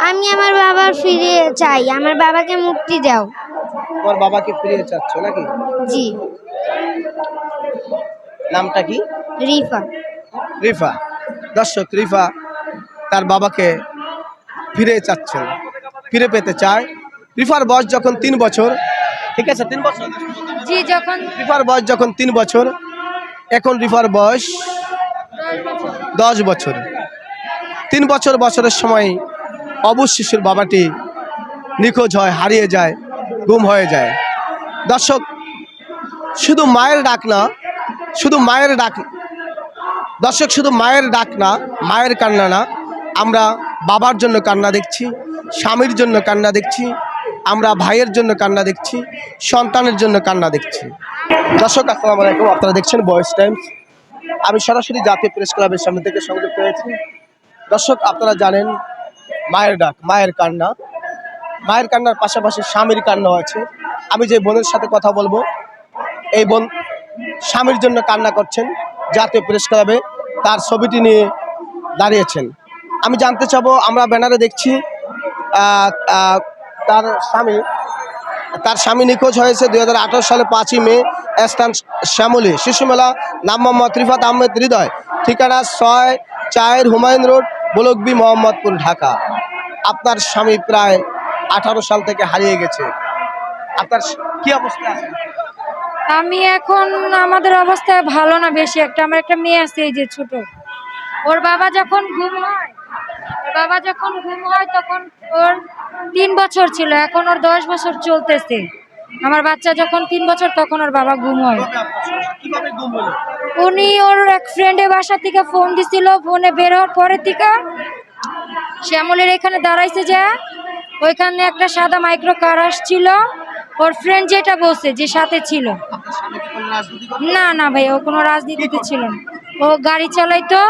আমি আমার বাবার ফিরে চাই। আমার বাবাকে মুক্তি দাও। তোমার বাবাকে ফিরিয়ে চাচ্ছ নাকি? জি। নামটা কি? রিফা। রিফা। দর্শক রিফা তার বাবাকে ফিরে চাচ্ছেন ফিরে পেতে চায়। রিফার বয়স যখন তিন বছর ঠিক আছে তিন বছর? জি যখন রিফার বয়স যখন তিন বছর এখন রিফার বয়স দশ বছর। তিন বছর বছরের সময় অবুজ শিশুর বাবাটি নিখোঁজ হয়, হারিয়ে যায়, গুম হয়ে যায়। দর্শক, শুধু মায়ের ডাক না, শুধু মায়ের ডাক, দর্শক, শুধু মায়ের ডাক না, মায়ের কান্না না, আমরা বাবার জন্য কান্না দেখছি, স্বামীর জন্য কান্না দেখছি, আমরা ভাইয়ের জন্য কান্না দেখছি, সন্তানের জন্য কান্না দেখছি। দর্শক, আসসালামু আলাইকুম। আপনারা দেখছেন বয়েস টাইমস আমি সরাসরি জাতীয় প্রেস ক্লাবের সামনে থেকে সংযুক্ত হয়েছি দর্শক, আপনারা জানেন মায়ের ডাক, মায়ের কান্না। মায়ের কান্নার পাশাপাশি স্বামীর কান্না আছে। আমি যে বোনের সাথে কথা বলব, এই বোন স্বামীর জন্য কান্না করছেন জাতীয় প্রেস ক্লাবে তার ছবিটি নিয়ে দাঁড়িয়েছেন। আমি জানতে চাবো, আমরা ব্যানারে দেখছি তার স্বামী তার স্বামী নিখোঁজ হয়েছে দু হাজার আঠেরো সালে পাঁচই মে, স্থান শ্যামলী শিশু মেলা নাম মোহাম্মদ রিফাত আহমেদ হৃদয়। ঠিকানা ছয় চায়ের হুমায়ুন রোড বলকবি মোহাম্মদপুর, ঢাকা। আপনার স্বামী প্রায় আঠারো সাল থেকে হারিয়ে গেছে। আপনার কি অবস্থা আছে আমি এখন আমাদের অবস্থা ভালো না, বেশি একটা। আমার একটা মেয়ে আছে, এই যে ছোট। ওর বাবা যখন ঘুম হয় বাবা যখন ঘুম হয় তখন ওর তিন বছর ছিল, এখন ওর দশ বছর চলতেছে। আমার বাচ্চা যখন তিন বছর তখন ওর বাবা হয়। গুম হলো? উনি ওর এক ফ্রেন্ডের বাসা থেকে ফোন দিছিল। ফোনে বের হওয়ার পরে থেকে শ্যামলের এখানে দাঁড়াইছে যে ওইখানে একটা সাদা মাইক্রো কার আসছিল। ওর ফ্রেন্ড যেটা বলছে যে সাথে ছিল? না না ভাই ও কোনো রাজনীতিতে ছিল না। ও গাড়ি চালাইতো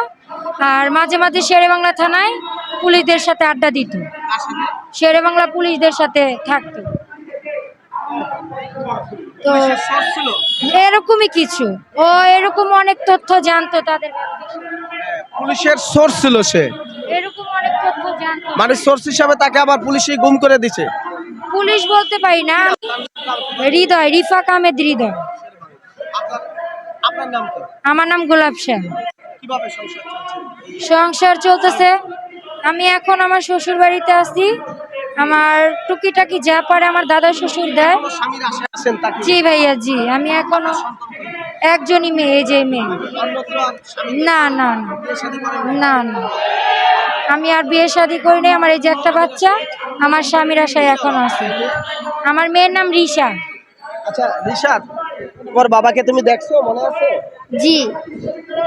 আর মাঝে মাঝে শেরে বাংলা থানায় পুলিশদের সাথে আড্ডা দিত। শেরে বাংলা পুলিশদের সাথে থাকতো। তো? এরকমই কিছু। ও এরকম অনেক তথ্য জানতো তাদের পুলিশের সোর্স ছিল সে। এরকম অনেক তথ্য জানতো। মানে সোর্স হিসাবে তাকে আবার পুলিশই গুম করে দিছে। পুলিশ বলতে পারি না। হৃদয় রিফাক আহমেদ হৃদয়। আপনার আপনার নাম আমার নাম গোলাপ শাহ কীভাবে সংসার চলতেছে। আমি এখন আমার শ্বশুর বাড়িতে আছি। আমার টুকিটাকি যা পারে আমার দাদা শ্বশুর দেয়। তাকে জি ভাইয়া জি। আমি এখনও একজনই মেয়ে এই যে মেয়ে। না না না। না না। আমি আর বিয়ে শাদি করি নাই। আমার এই যে একটা বাচ্চা আমার স্বামীর আশায় এখন আছে। আমার মেয়ের নাম রিশা। আচ্ছা রিশাদ তোমার বাবাকে তুমি দেখছ মনে আছে? জি।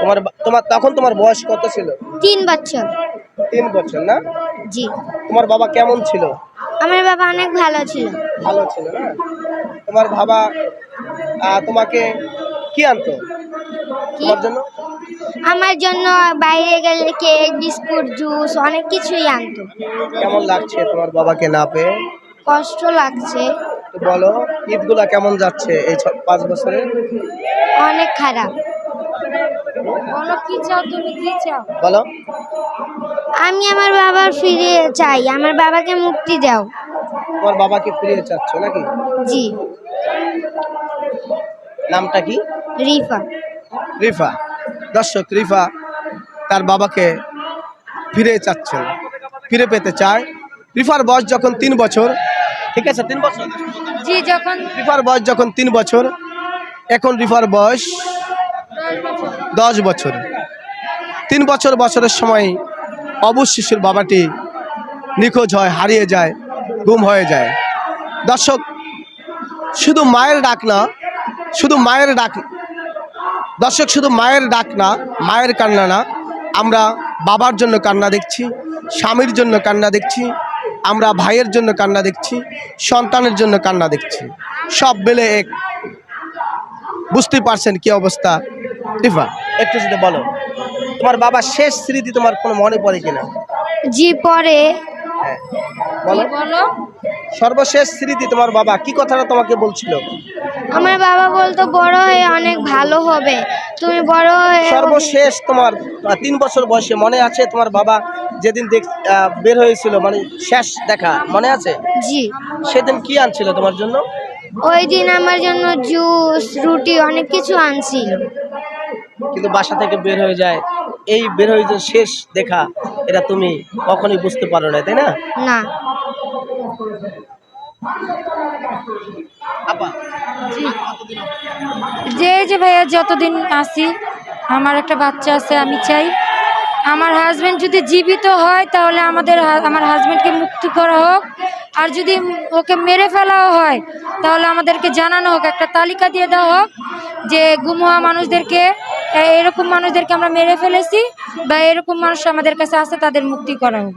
তোমার তোমার তখন তোমার বয়স কত ছিল? তিন বছর। তিন বছর না? জি। তোমার বাবা কেমন ছিল? আমার বাবা অনেক ভালো ছিল। ভালো ছিল না? তোমার বাবা তোমাকে কি আনতো? তোমার জন্য? আমার জন্য বাইরে গেলে কেক বিস্কুট জুস অনেক কিছুই আনতো। কেমন লাগছে তোমার বাবাকে না পেয়ে? কষ্ট লাগছে। বলো ঈদগুলা কেমন যাচ্ছে এই পাঁচ বছরে অনেক খারাপ। বলো কি চাও তুমি কি চাও? বলো। আমি আমার বাবার ফিরে চাই। আমার বাবাকে মুক্তি দাও। তোমার বাবাকে ফিরিয়ে চাচ্ছ নাকি? জি। নামটা কি? রিফা। রিফা। দর্শক রিফা তার বাবাকে ফিরে চাচ্ছেন ফিরে পেতে চায়। রিফার বয়স যখন তিন বছর ঠিক আছে তিন বছর? জি যখন রিফার বয়স যখন তিন বছর এখন রিফার বয়স দশ বছর। তিন বছর বছরের সময় অবুজ শিশুর বাবাটি নিখোঁজ হয় হারিয়ে যায় গুম হয়ে যায়। দর্শক শুধু মায়ের ডাক না শুধু মায়ের ডাক দর্শক শুধু মায়ের ডাক না মায়ের কান্না না আমরা বাবার জন্য কান্না দেখছি স্বামীর জন্য কান্না দেখছি আমরা ভাইয়ের জন্য কান্না দেখছি সন্তানের জন্য কান্না দেখছি। সব বেলে এক বুঝতে পারছেন কি অবস্থা? রিফা একটু যদি বলো তোমার বাবার শেষ স্মৃতি তোমার কোনো মনে পড়ে কিনা? জি পরে হ্যাঁ বলো। সর্বশেষ স্মৃতি তোমার বাবা কি কথাটা তোমাকে বলছিল? আমার বাবা বলতো বড় হয়ে অনেক ভালো হবে। তুমি বড় হয়ে সর্বশেষ তোমার তিন বছর বয়সে মনে আছে তোমার বাবা যেদিন দেখ বের হয়েছিল মানে শেষ দেখা মনে আছে? জি। সেদিন কি আনছিল তোমার জন্য? ওই দিন আমার জন্য জুস রুটি অনেক কিছু আনছিল। কিন্তু বাসা থেকে বের হয়ে যায় এই বের হয়ে যে শেষ দেখা এটা তুমি কখনোই বুঝতে পারো না তাই না? না। যে যে ভাইয়া যতদিন আসি আমার একটা বাচ্চা আছে, আমি চাই। আমার হাজব্যান্ড যদি জীবিত হয়, তাহলে আমাদের আমার হাজব্যান্ডকে মুক্তি করা হোক। আর যদি ওকে মেরে ফেলাও হয়, তাহলে আমাদেরকে জানানো হোক, একটা তালিকা দিয়ে দেওয়া হোক যে গুম হওয়া মানুষদেরকে এরকম মানুষদেরকে আমরা মেরে ফেলেছি বা এরকম মানুষ আমাদের কাছে আসে তাদের মুক্তি করা হোক।